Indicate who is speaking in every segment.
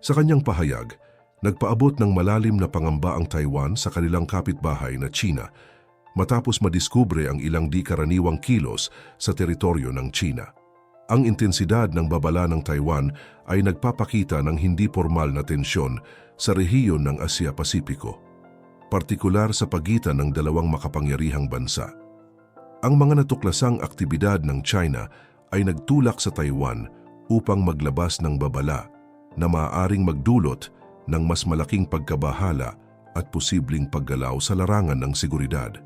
Speaker 1: Sa kanyang pahayag, nagpaabot ng malalim na pangamba ang Taiwan sa kanilang kapitbahay na China matapos madiskubre ang ilang di karaniwang kilos sa teritoryo ng China. Ang intensidad ng babala ng Taiwan ay nagpapakita ng hindi formal na tensyon sa rehiyon ng Asia-Pasipiko, partikular sa pagitan ng dalawang makapangyarihang bansa. Ang mga natuklasang aktibidad ng China ay nagtulak sa Taiwan upang maglabas ng babala na maaaring magdulot ng mas malaking pagkabahala at posibleng paggalaw sa larangan ng seguridad.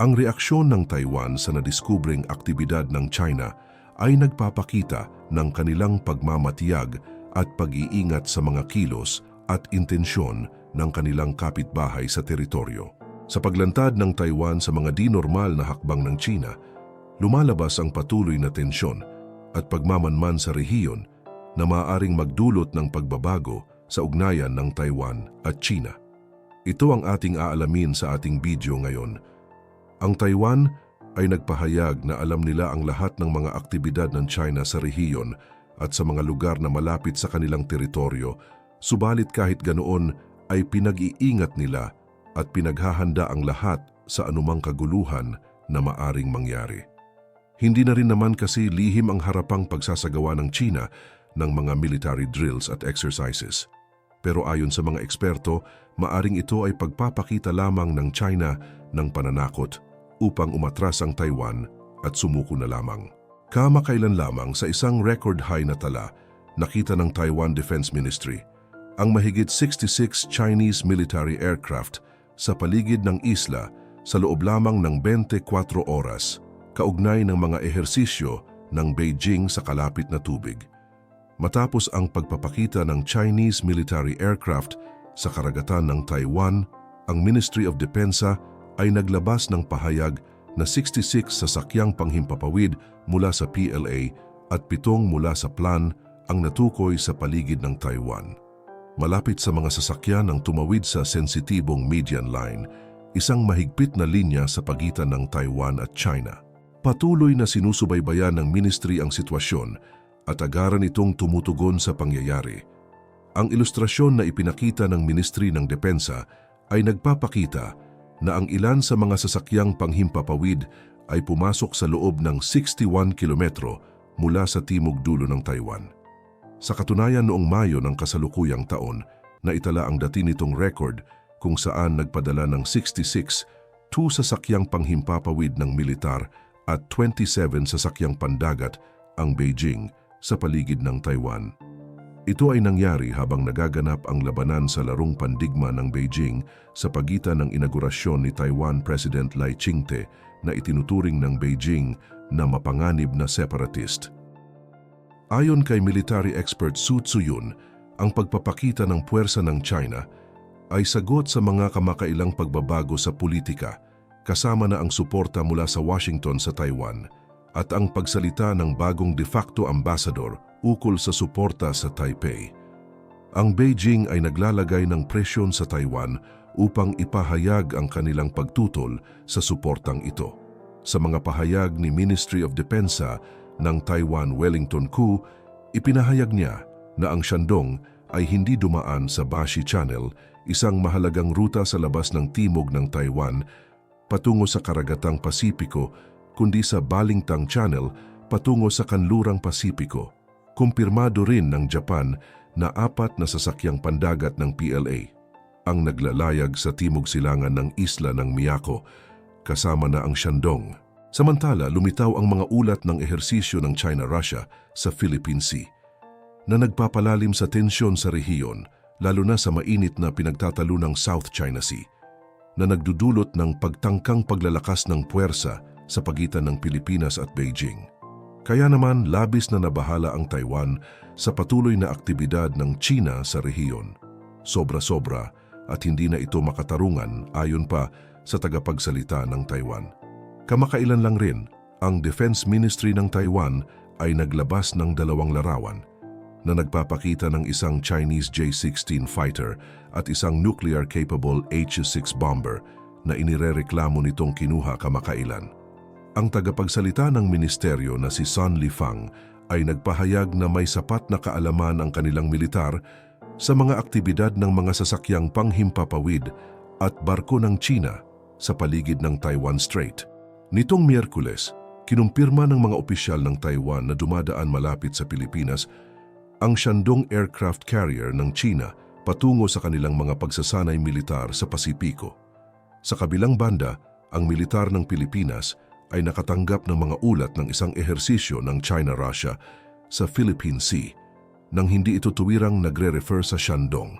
Speaker 1: Ang reaksyon ng Taiwan sa nadiskubring aktibidad ng China ay nagpapakita ng kanilang pagmamatiyag at pag-iingat sa mga kilos at intensyon ng kanilang kapitbahay sa teritoryo. Sa paglantad ng Taiwan sa mga di-normal na hakbang ng China, lumalabas ang patuloy na tensyon at pagmamanman sa rehiyon na maaaring magdulot ng pagbabago sa ugnayan ng Taiwan at China. Ito ang ating aalamin sa ating video ngayon. Ang Taiwan ay nagpahayag na alam nila ang lahat ng mga aktibidad ng China sa rehiyon at sa mga lugar na malapit sa kanilang teritoryo, subalit kahit ganoon ay pinag-iingat nila at pinaghahanda ang lahat sa anumang kaguluhan na maaring mangyari. Hindi na rin naman kasi lihim ang harapang pagsasagawa ng China ng mga military drills at exercises. Pero ayon sa mga eksperto, maaring ito ay pagpapakita lamang ng China ng pananakot upang umatras ang Taiwan at sumuko na lamang. Kamakailan lamang sa isang record high na tala, nakita ng Taiwan Defense Ministry ang mahigit 66 Chinese military aircraft sa paligid ng isla sa loob lamang ng 24 oras, kaugnay ng mga ehersisyo ng Beijing sa kalapit na tubig. Matapos ang pagpapakita ng Chinese military aircraft sa karagatan ng Taiwan, ang Ministry of Defense ay naglabas ng pahayag na 66 sasakyang panghimpapawid mula sa PLA at pitong mula sa plan ang natukoy sa paligid ng Taiwan. Malapit sa mga sasakyan ang tumawid sa sensitibong median line, isang mahigpit na linya sa pagitan ng Taiwan at China. Patuloy na sinusubaybayan ng ministry ang sitwasyon at agaran itong tumutugon sa pangyayari. Ang ilustrasyon na ipinakita ng Ministry ng Depensa ay nagpapakita na ang ilan sa mga sasakyang panghimpapawid ay pumasok sa loob ng 61 kilometro mula sa timog dulo ng Taiwan. Sa katunayan noong Mayo ng kasalukuyang taon, naitala ang dati nitong record kung saan nagpadala ng 66 2 sasakyang panghimpapawid ng militar at 27 sasakyang pandagat ang Beijing sa paligid ng Taiwan. Ito ay nangyari habang nagaganap ang labanan sa larong pandigma ng Beijing sa pagitan ng inaugurasyon ni Taiwan President Lai Ching-te na itinuturing ng Beijing na mapanganib na separatist. Ayon kay military expert Su Tsuyun, ang pagpapakita ng puwersa ng China ay sagot sa mga kamakailang pagbabago sa politika kasama na ang suporta mula sa Washington sa Taiwan at ang pagsalita ng bagong de facto ambassador ukol sa suporta sa Taipei. Ang Beijing ay naglalagay ng presyon sa Taiwan upang ipahayag ang kanilang pagtutol sa suportang ito. Sa mga pahayag ni Ministry of Defense ng Taiwan Wellington Ku, ipinahayag niya na ang Shandong ay hindi dumaan sa Bashi Channel, isang mahalagang ruta sa labas ng timog ng Taiwan patungo sa karagatang Pasipiko, kundi sa Balingtang Channel patungo sa kanlurang Pasipiko. Kumpirmado rin ng Japan na apat na sasakyang pandagat ng PLA ang naglalayag sa timog silangan ng isla ng Miyako, kasama na ang Shandong. Samantala, lumitaw ang mga ulat ng ehersisyo ng China-Russia sa Philippine Sea na nagpapalalim sa tensyon sa rehiyon, lalo na sa mainit na pinagtatalo ng South China Sea, na nagdudulot ng pagtangkang paglalakas ng puwersa sa pagitan ng Pilipinas at Beijing. Kaya naman labis na nabahala ang Taiwan sa patuloy na aktibidad ng China sa rehiyon. Sobra-sobra at hindi na ito makatarungan ayon pa sa tagapagsalita ng Taiwan. Kamakailan lang rin, ang Defense Ministry ng Taiwan ay naglabas ng dalawang larawan na nagpapakita ng isang Chinese J-16 fighter at isang nuclear-capable H-6 bomber na inirereklamo nitong kinuha kamakailan. Ang tagapagsalita ng ministeryo na si Son Lifang ay nagpahayag na may sapat na kaalaman ang kanilang militar sa mga aktibidad ng mga sasakyang panghimpapawid at barko ng China sa paligid ng Taiwan Strait. Nitong Miyerkules, kinumpirma ng mga opisyal ng Taiwan na dumadaan malapit sa Pilipinas ang Shandong aircraft carrier ng China patungo sa kanilang mga pagsasanay militar sa Pasipiko. Sa kabilang banda, ang militar ng Pilipinas ay nakatanggap ng mga ulat ng isang ehersisyo ng China-Russia sa Philippine Sea nang hindi ito tuwirang nagre-refer sa Shandong.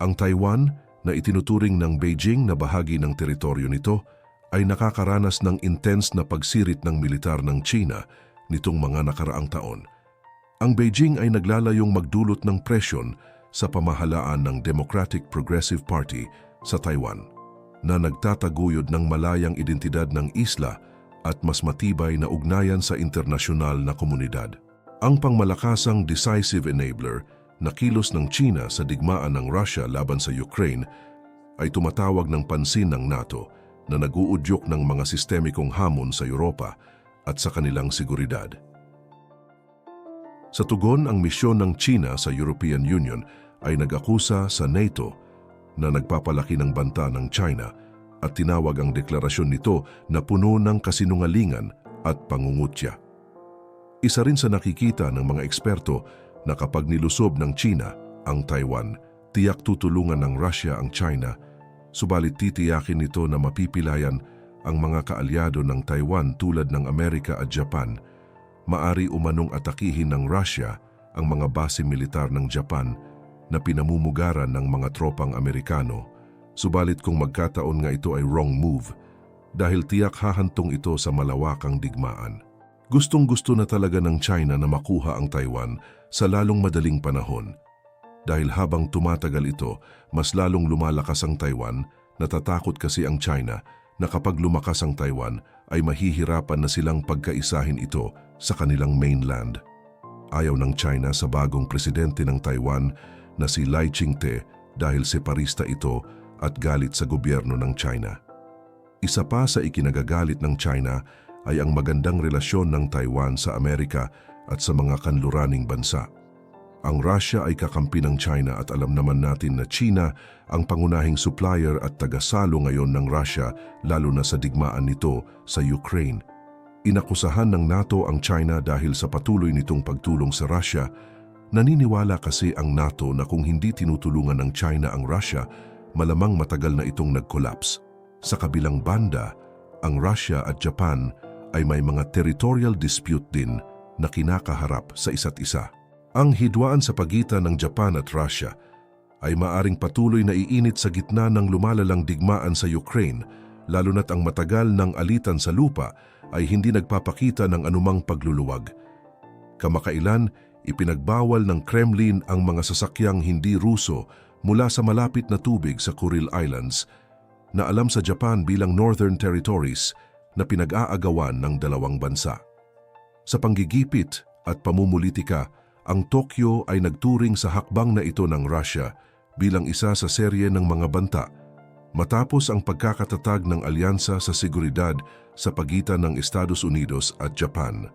Speaker 1: Ang Taiwan, na itinuturing ng Beijing na bahagi ng teritoryo nito, ay nakakaranas ng intense na pagsirit ng militar ng China nitong mga nakaraang taon. Ang Beijing ay naglalayong magdulot ng presyon sa pamahalaan ng Democratic Progressive Party sa Taiwan na nagtataguyod ng malayang identidad ng isla at mas matibay na ugnayan sa internasyonal na komunidad. Ang pangmalakasang decisive enabler na kilos ng China sa digmaan ng Russia laban sa Ukraine ay tumatawag ng pansin ng NATO na naguudyok ng mga sistemikong hamon sa Europa at sa kanilang seguridad. Sa tugon, ang misyon ng China sa European Union ay nag-akusa sa NATO na nagpapalaki ng banta ng China at tinawag ang deklarasyon nito na puno ng kasinungalingan at pangungutya. Isa rin sa nakikita ng mga eksperto na kapag nilusob ng China ang Taiwan, tiyak tutulungan ng Russia ang China, subalit titiyakin nito na mapipilayan ang mga kaalyado ng Taiwan tulad ng Amerika at Japan, maari umanong atakihin ng Russia ang mga base militar ng Japan na pinamumugaran ng mga tropang Amerikano, subalit kung magkataon nga ito ay wrong move, dahil tiyak hahantong ito sa malawakang digmaan. Gustong-gusto na talaga ng China na makuha ang Taiwan sa lalong madaling panahon. Dahil habang tumatagal ito, mas lalong lumalakas ang Taiwan, natatakot kasi ang China na kapag lumakas ang Taiwan ay mahihirapan na silang pagkaisahin ito sa kanilang mainland. Ayaw ng China sa bagong presidente ng Taiwan na si Lai Ching-te dahil separista ito at galit sa gobyerno ng China. Isa pa sa ikinagagalit ng China ay ang magandang relasyon ng Taiwan sa Amerika at sa mga kanluraning bansa. Ang Russia ay kakampi ng China at alam naman natin na China ang pangunahing supplier at tagasalo ngayon ng Russia lalo na sa digmaan nito sa Ukraine. Inakusahan ng NATO ang China dahil sa patuloy nitong pagtulong sa Russia. Naniniwala kasi ang NATO na kung hindi tinutulungan ng China ang Russia, malamang matagal na itong nag-collapse. Sa kabilang banda, ang Russia at Japan ay may mga territorial dispute din na kinakaharap sa isa't isa. Ang hidwaan sa pagitan ng Japan at Russia ay maaring patuloy na iinit sa gitna ng lumalalang digmaan sa Ukraine, lalo na't ang matagal ng alitan sa lupa ay hindi nagpapakita ng anumang pagluluwag. Kamakailan, ipinagbawal ng Kremlin ang mga sasakyang hindi Ruso mula sa malapit na tubig sa Kuril Islands na alam sa Japan bilang Northern Territories na pinag-aagawan ng dalawang bansa. Sa panggigipit at pamumulitika, ang Tokyo ay nagturing sa hakbang na ito ng Russia bilang isa sa serye ng mga banta matapos ang pagkakatatag ng alyansa sa seguridad sa pagitan ng Estados Unidos at Japan.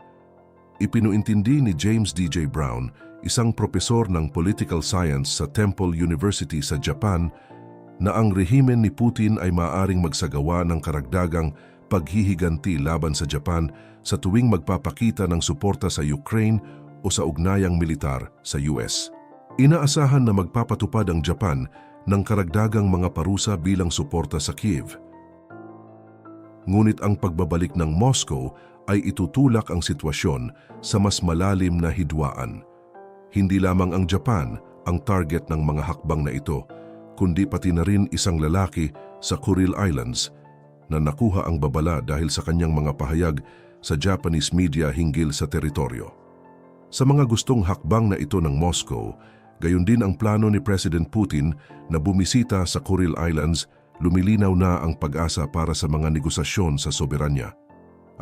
Speaker 1: Ipinuintindi ni James D.J. Brown, isang propesor ng political science sa Temple University sa Japan, na ang rehimen ni Putin ay maaring magsagawa ng karagdagang paghihiganti laban sa Japan sa tuwing magpapakita ng suporta sa Ukraine o sa ugnayang militar sa US. Inaasahan na magpapatupad ang Japan ng karagdagang mga parusa bilang suporta sa Kiev. Ngunit ang pagbabalik ng Moscow ay itutulak ang sitwasyon sa mas malalim na hidwaan. Hindi lamang ang Japan ang target ng mga hakbang na ito, kundi pati na rin isang lalaki sa Kuril Islands na nakuha ang babala dahil sa kanyang mga pahayag sa Japanese media hinggil sa teritoryo. Sa mga gustong hakbang na ito ng Moscow, gayon din ang plano ni President Putin na bumisita sa Kuril Islands, lumilinaw na ang pag-asa para sa mga negosasyon sa soberanya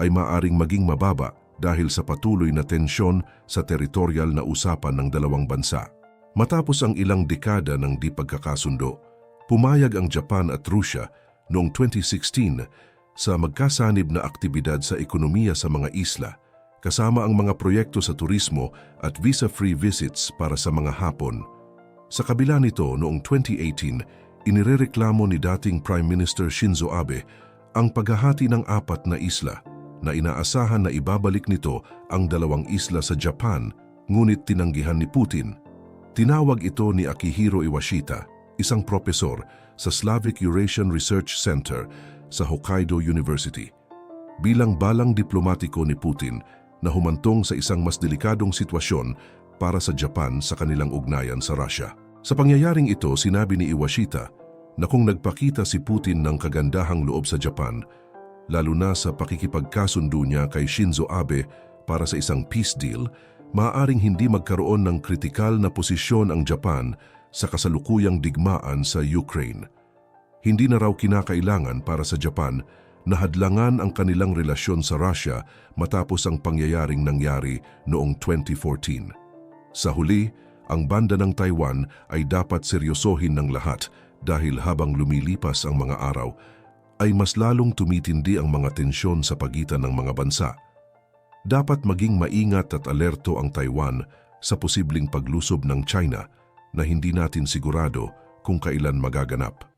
Speaker 1: ay maaring maging mababa dahil sa patuloy na tensyon sa teritorial na usapan ng dalawang bansa. Matapos ang ilang dekada ng di pagkakasundo, pumayag ang Japan at Russia noong 2016 sa magkasanib na aktibidad sa ekonomiya sa mga isla, kasama ang mga proyekto sa turismo at visa-free visits para sa mga Hapon. Sa kabila nito, noong 2018, inirereklamo ni dating Prime Minister Shinzo Abe ang paghahati ng apat na isla na inaasahan na ibabalik nito ang dalawang isla sa Japan ngunit tinanggihan ni Putin. Tinawag ito ni Akihiro Iwashita, isang propesor sa Slavic Eurasian Research Center sa Hokkaido University. Bilang balang diplomatiko ni Putin na humantong sa isang mas delikadong sitwasyon para sa Japan sa kanilang ugnayan sa Russia. Sa pangyayaring ito, sinabi ni Iwashita na kung nagpakita si Putin ng kagandahang loob sa Japan, lalo na sa pakikipagkasundo niya kay Shinzo Abe para sa isang peace deal, maaaring hindi magkaroon ng kritikal na posisyon ang Japan sa kasalukuyang digmaan sa Ukraine. Hindi na raw kinakailangan para sa Japan na hadlangan ang kanilang relasyon sa Russia matapos ang pangyayaring nangyari noong 2014. Sa huli, ang banda ng Taiwan ay dapat seryosohin ng lahat dahil habang lumilipas ang mga araw, ay mas lalong tumitindi ang mga tensyon sa pagitan ng mga bansa. Dapat maging maingat at alerto ang Taiwan sa posibleng paglusob ng China na hindi natin sigurado kung kailan magaganap.